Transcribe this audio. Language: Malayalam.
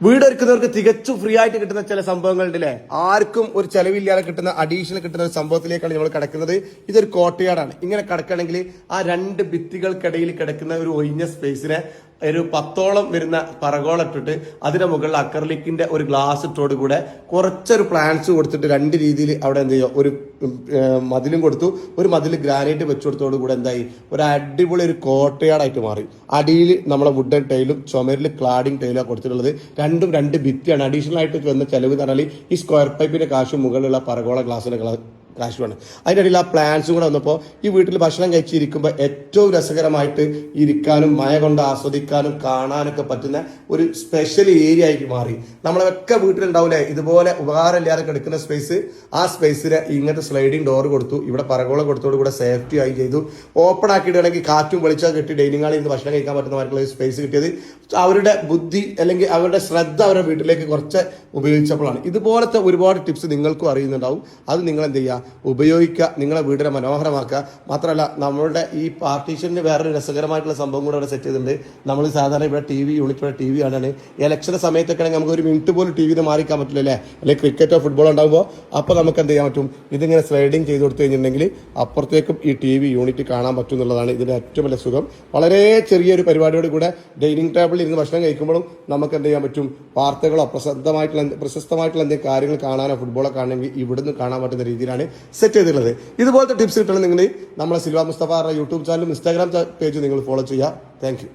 വീട് ഒരുക്കുന്നവർക്ക് തികച്ചും ഫ്രീ ആയിട്ട് കിട്ടുന്ന ചില സംഭവങ്ങളുണ്ട് അല്ലേ ആർക്കും ഒരു ചെലവില്ലാതെ കിട്ടുന്ന അഡീഷണൽ കിട്ടുന്ന ഒരു സംഭവത്തിലേക്കാണ് നമ്മൾ കിടക്കുന്നത്. ഇതൊരു കോട്ടയാടാണ് ഇങ്ങനെ കിടക്കുകയാണെങ്കിൽ ആ രണ്ട് ഭിത്തികൾക്കിടയിൽ കിടക്കുന്ന ഒരു ഒഴിഞ്ഞ സ്പേസിനെ ഒരു പത്തോളം വരുന്ന പറകോളം ഇട്ടിട്ട് അതിന്റെ മുകളിൽ അക്രലിക്കിന്റെ ഒരു ഗ്ലാസ് ഇട്ടോട് കൂടെ കുറച്ചൊരു പ്ലാന്റ്സ് കൊടുത്തിട്ട് രണ്ട് രീതിയിൽ അവിടെ എന്ത് ചെയ്യുക ഒരു മതിലും കൊടുത്തു. ഒരു മതിൽ ഗ്രാനൈറ്റ് വെച്ചു കൊടുത്തോട് കൂടെ എന്തായി? ഒരു അടിപൊളി ഒരു കോട്ടയാടായിട്ട് മാറി. അടിയിൽ നമ്മളെ വുഡൻ ടൈലും ചുമരിൽ ക്ലാഡിംഗ് ടൈലാണ് കൊടുത്തിട്ടുള്ളത്. രണ്ടും രണ്ട് ഭിത്തിയാണ്. അഡീഷണൽ ആയിട്ട് വന്ന ചെലവ് എന്ന് പറഞ്ഞാൽ ഈ സ്ക്വയർ പൈപ്പിന്റെ കാശ് മുകളിലുള്ള പറകോള ഗ്ലാസിന്റെ കാശുമാണ് അതിന്റെ ഇടയിൽ ആ പ്ലാൻസും കൂടെ വന്നപ്പോൾ ഈ വീട്ടിൽ ഭക്ഷണം കഴിച്ചിരിക്കുമ്പോൾ ഏറ്റവും രസകരമായിട്ട് ഇരിക്കാനും മഴ കൊണ്ട് ആസ്വദിക്കാനും കാണാനൊക്കെ പറ്റുന്ന ഒരു സ്പെഷ്യൽ ഏരിയ ആയിട്ട് മാറി. നമ്മളൊക്കെ വീട്ടിലുണ്ടാവില്ലേ ഇതുപോലെ ഉപകാരമില്ലാതെ കിടക്കുന്ന സ്പേസ് ആ സ്പേസിൽ ഇങ്ങനത്തെ സ്ലൈഡിങ് ഡോർ കൊടുത്തു. ഇവിടെ പറകോളം കൊടുത്തോട് കൂടെ സേഫ്റ്റി ആയി ചെയ്തു. ഓപ്പൺ ആക്കിയിട്ടാണെങ്കിൽ കാറ്റും വെളിച്ചം കിട്ടി ഡൈനിങ് ഹാളിൽ നിന്ന് ഭക്ഷണം കഴിക്കാൻ പറ്റുന്നവർക്കുള്ള സ്പേസ് കിട്ടിയത്. അവരുടെ ബുദ്ധി അല്ലെങ്കിൽ അവരുടെ ശ്രദ്ധ അവരുടെ വീട്ടിലേക്ക് കുറച്ച് ഉപയോഗിച്ചപ്പോഴാണ്. ഇതുപോലത്തെ ഒരുപാട് ടിപ്സ് നിങ്ങൾക്കും അറിയുന്നുണ്ടാവും. അത് നിങ്ങൾ എന്ത് ചെയ്യുക? ഉപയോഗിക്കുക നിങ്ങളെ വീടിനെ മനോഹരമാക്കുക. മാത്രമല്ല നമ്മളുടെ ഈ പാർട്ടീഷന് വേറൊരു രസകരമായിട്ടുള്ള സംഭവം കൂടെ അവിടെ സെറ്റ് ചെയ്തിട്ടുണ്ട്. നമ്മൾ സാധാരണ ഇവിടെ ടി വി യൂണിറ്റ് ഇവിടെ ടി വി ആണ് ഇലക്ഷന്റെ സമയത്തൊക്കെ ആണെങ്കിൽ നമുക്ക് ഒരു മിനിറ്റ് പോലും ടി വിയിൽ മാറിക്കാൻ പറ്റില്ല അല്ലേ? അല്ലെങ്കിൽ ക്രിക്കറ്റോ ഫുട്ബോളോ ഉണ്ടാകുമ്പോൾ അപ്പോൾ നമുക്ക് എന്ത് ചെയ്യാൻ പറ്റും? ഇതിങ്ങനെ സ്ലൈഡിങ് ചെയ്ത് കൊടുത്തു കഴിഞ്ഞിട്ടുണ്ടെങ്കിൽ അപ്പുറത്തേക്കും ഈ ടി വി യൂണിറ്റ് കാണാൻ പറ്റും എന്നുള്ളതാണ് ഇതിന്റെ ഏറ്റവും വലിയ സുഖം. വളരെ ചെറിയൊരു പരിപാടിയോട് കൂടെ ഡൈനിങ് ടേബിളിൽ ഇരുന്ന് ഭക്ഷണം കഴിക്കുമ്പോഴും നമുക്ക് എന്ത് ചെയ്യാൻ പറ്റും? വാർത്തകളോ പ്രസിദ്ധമായിട്ടുള്ള പ്രശസ്തമായിട്ടുള്ള എന്തെങ്കിലും കാര്യങ്ങൾ കാണാനോ ഫുട്ബോളോ കാണണമെങ്കിൽ ഇവിടുന്ന് കാണാൻ പറ്റുന്ന രീതിയിലാണ് സെറ്റ് ചെയ്തിട്ടുള്ളത്. ഇതുപോലത്തെ ടിപ്സ് കിട്ടണം നിങ്ങൾ നമ്മളെ സിൽവ മുസ്തഫ യൂട്യൂബ് ചാനലും ഇൻസ്റ്റാഗ്രാം പേജും നിങ്ങൾ ഫോളോ ചെയ്യുക. താങ്ക്